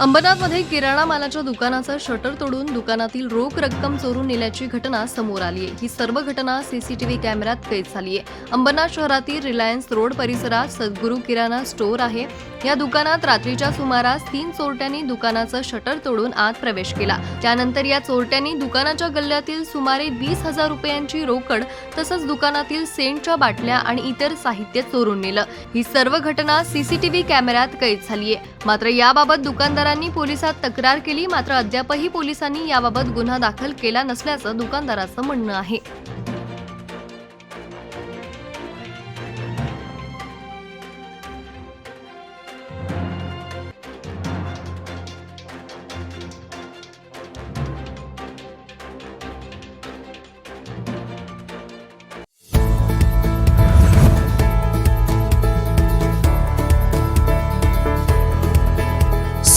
अंबरनाथमध्ये किराणा मालाच्या दुकानाचं शटर तोडून दुकानातील रोख रक्कम चोरून नेल्याची घटना समोर आली आहे ही सर्व घटना सीसीटीव्ही कॅमेऱ्यात कैद झाली आहे अंबरनाथ शहरातील रिलायन्स रोड परिसरात सद्गुरू किराणा स्टोअर आहे. या दुकानात रात्रीच्या सुमारास तीन चोरट्यांनी दुकानाचं शटर तोडून आत प्रवेश केला. त्यानंतर या चोरट्यांनी दुकानाच्या गल्ल्यातील सुमारे वीस हजार रुपयांची रोकड तसंच दुकानातील सेंटच्या बाटल्या आणि इतर साहित्य चोरून नेलं. ही सर्व घटना सीसीटीव्ही कॅमेऱ्यात कैद झालीय. मात्र याबाबत दुकानदार दुकानदारांनी पोलिसात तक्रार केली मात्र अद्यापही पोलिसांनी याबाबत गुन्हा दाखल केला नसल्याचं दुकानदाराचं म्हणणं आहे.